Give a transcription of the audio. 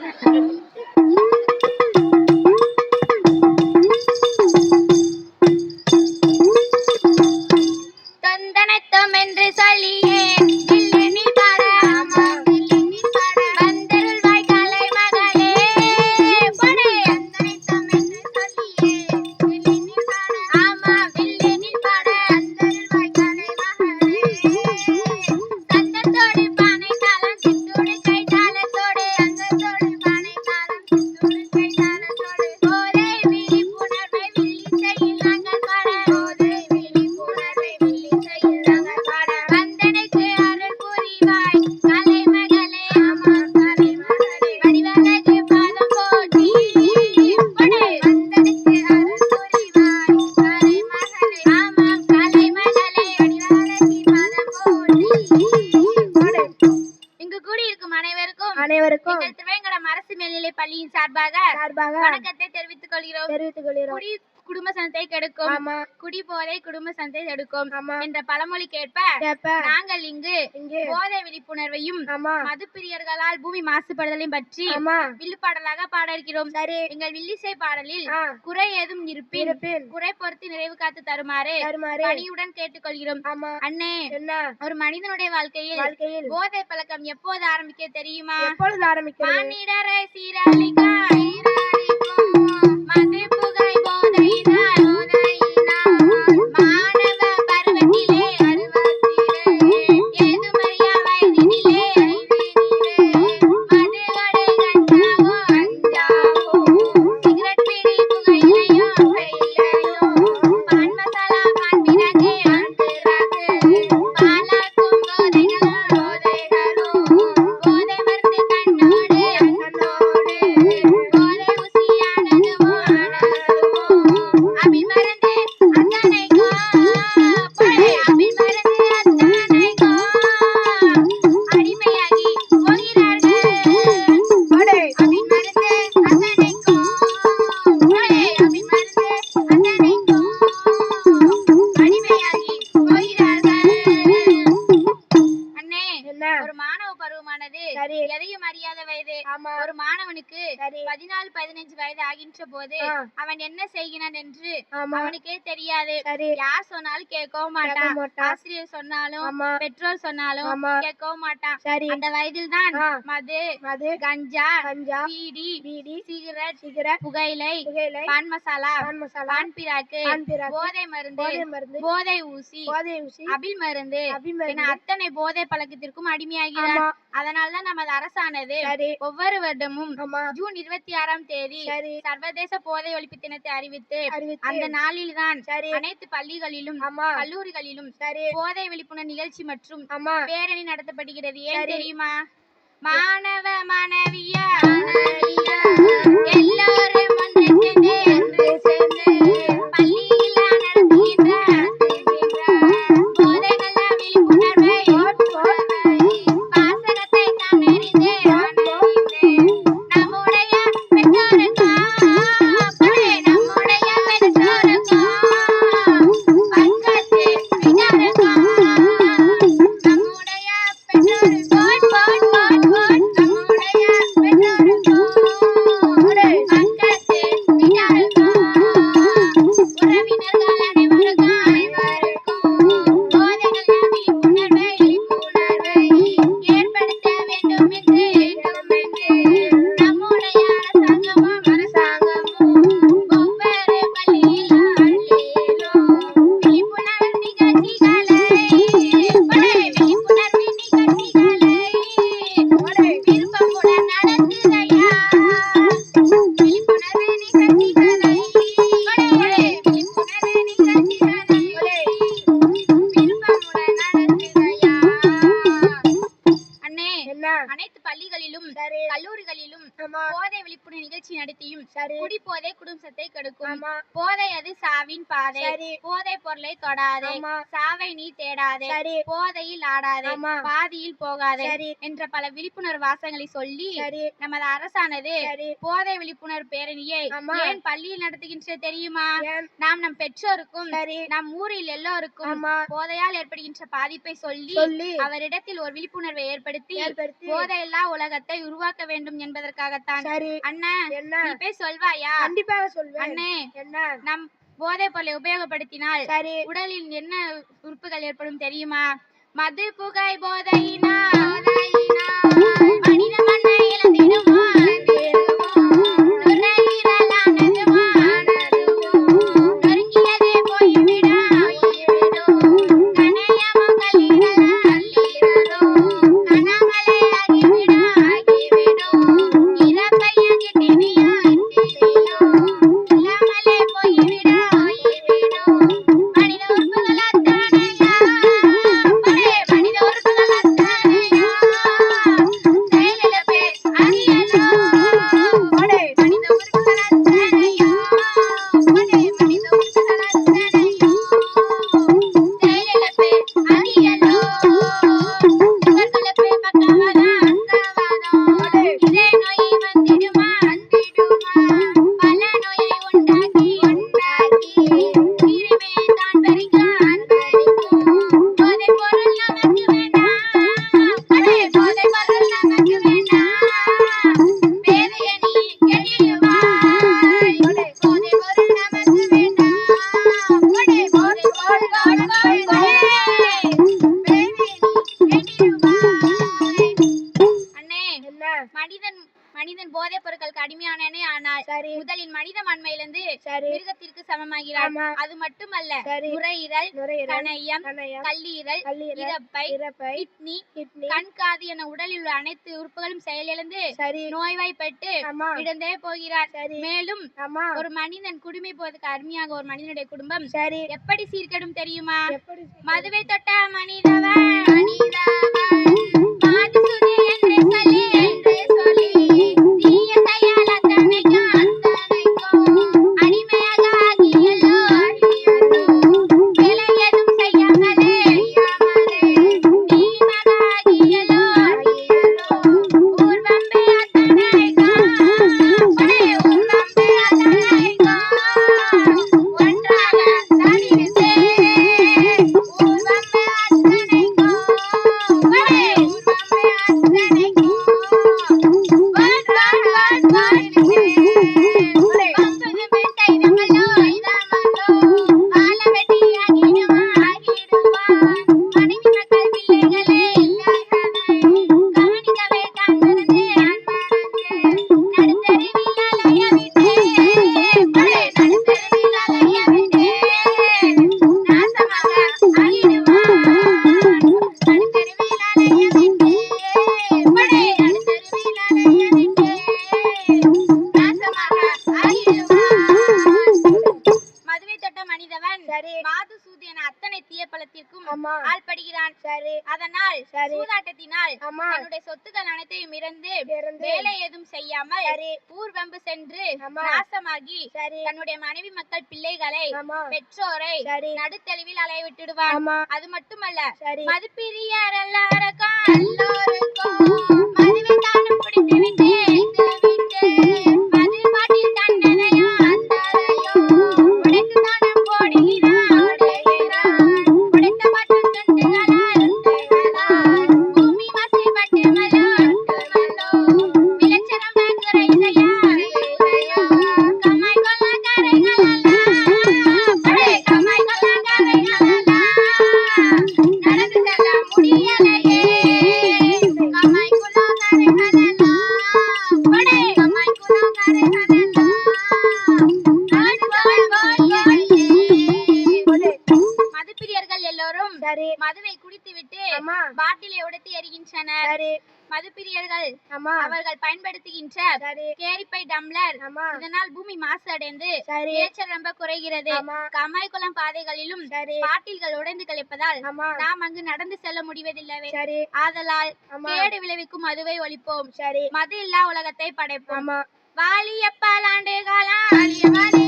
Thank you. அனைவருக்கும் திருவேங்கடம் அரசு மேல்நிலைப் பள்ளியின் சார்பாக சார்பாக வணக்கத்தை தெரிவித்துக் கொள்கிறோம். தெரிவித்துக் கொள்கிறோம். குடும்ப சனத்தை கெடுக்கும். குடி போதை குடும்ப சனத்தை தடுக்கும். ஆமா. என்ற பழமொழிக்கேற்ப கேப்ப நாங்கள் இங்கு போதை விழிப்புணர்வையும் மதுப்பிரியர்களால் பூமி மாசுபடுதலையும் பற்றி வில்லுப்பாடலாக பாட இருக்கிறோம் எங்கள் வில்லிசை பாடலில் குறை ஏதும் இருப்பின் குறை பொறுத்து நிறைவு காத்து தருமாறு பணியுடன் கேட்டுக்கொள்கிறோம். அண்ணே ஒரு மனிதனுடைய வாழ்க்கையில் போதை பழக்கம் எப்போது ஆரம்பிக்க தெரியுமா? எப்பொழுது ஆரம்பிக்கிறது? மானிடரை சரி. எதையும் அறியாத வயது. ஒரு மாணவனுக்கு பதினாலு பதினஞ்சு வயது ஆகின்ற போது. அவன் என்ன செய்கிறான் என்று அவனுக்கே தெரியாது. யார் சொன்னாலும் கேட்கவும் கேட்க மாட்டான். ஆசிரியர் சொன்னாலும் பெற்றோர் சொன்னாலும். கேட்கவும் மாட்டான். அந்த வயதில் தான். மது மது கஞ்சா கஞ்சா பீடி பீடி சிகரெட் சிகரெட் புகையிலை புகையிலை பான் மசாலா பான் மசாலா பான் பிராக்கு போதை மருந்து போதை மருந்து போதை ஊசி போதை ஊசி அபில் மருந்து என அபிமருந்து அத்தனை போதை பழக்கத்திற்கும் அடிமையாகிறார். ஆமா. அதனால்தான் நமது அரசானது ஒவ்வொரு வருடமும் ஜூன் இருபத்தி ஆறாம் தேதி சரி. சர்வதேச போதை ஒழிப்பு தினத்தை அறிவித்து அந்த நாளில்தான் சரி. அனைத்து பள்ளிகளிலும் கல்லூரிகளிலும் போதை விழிப்புணர்வு நிகழ்ச்சி மற்றும் பேரணி நடத்தப்படுகிறது. ஏன். தெரியுமா? மாணவ மாணவியா போதை விழிப்புணர்வு நிகழ்ச்சி நடத்தியும் குடி போதை குடும்பத்தை கெடுக்கும். போதை அது சாவின் பாதை. போதை பொருளை தொடாதே. சாவை நீ தேடாதே. போதையில் ஆடாதே. பாதியில் போகாதே என்ற பல விழிப்புணர்வு வாசகங்களை சொல்லி நமது அரசானது போதை விழிப்புணர்வு பேரணியை. ஏன் பள்ளியில் நடத்துகின்ற தெரியுமா? நாம் நம் பெற்றோருக்கும் நம் ஊரில் எல்லோருக்கும் போதையால் ஏற்படுகின்ற பாதிப்பை சொல்லி அவரிடத்தில் ஒரு விழிப்புணர்வை ஏற்படுத்தி போதையில்லா உலகத்தை உருவாக்க வேண்டும் என்பதற்காகத்தான் அண்ணா என்ன? போய் சொல்வாயா? கண்டிப்பாக சொல்வேன். அண்ணே என்ன? நம் போதைப் பொருளை உபயோகப்படுத்தினால் சரி. உடலில் என்ன உறுப்புகள் ஏற்படும் தெரியுமா? மது புகை போதையினால் மனித மனிதன் போதைப் பொருட்களுக்கு அடிமையானே ஆனால் முதலில் மனித மண்மையிலிருந்து மிருகத்திற்கு சமமாகிறான். ஆமா. அது மட்டுமல்ல. நுரையீரல் கணையம் கல்லீரல் இறப்பை கிட்னி கண் காது என உடலில் உள்ள அனைத்து உறுப்புகளும் செயலிழந்து நோய்வாய்ப்பட்டு இழந்தே போகிறார். மேலும் ஒரு மனிதன் குடுமி போவதற்கு அருமையாக ஒரு மனிதனுடைய குடும்பம் எப்படி சீர்கெடும் தெரியுமா? மதுவை தொட்ட மனிதவன் மனிதவன். ஆமா. ஆள்படுகிறான் சரி. அதனால் சரி. சூதாட்டத்தினால் ஆமா. தன்னுடைய சொத்துக்கள் அனைத்தையும் இறந்து வேலை ஏதும் செய்யாமல் சரி. ஊர்வம்பு சென்று. நாசமாகி சரி. தன்னுடைய மனைவி மக்கள் பிள்ளைகளை பெற்றோரை சரி. நடுத்தெளிவில் அலைய விட்டுடுவான். அது மட்டுமல்ல சரி. மதுப்பிரியர் எல்லாருக்கும் எல்லோருக்கும் மதுப்பிரியர்கள் அவர்கள் பயன்படுத்துகின்ற கேரிப்பை டம்ளர். இதனால் பூமி மாசு அடைந்து ரொம்ப குறைகிறது. கமாய்குளம் பாதைகளிலும் பாட்டில்கள் உடைந்து கழிப்பதால் நாம் அங்கு நடந்து செல்ல முடிவதில்லை ஆதலால் கேடு விளைவிக்கும் மதுவை ஒழிப்போம். சரி. மது இல்லா உலகத்தை படைப்போம். வாலியப்பால் ஆண்டு காலம்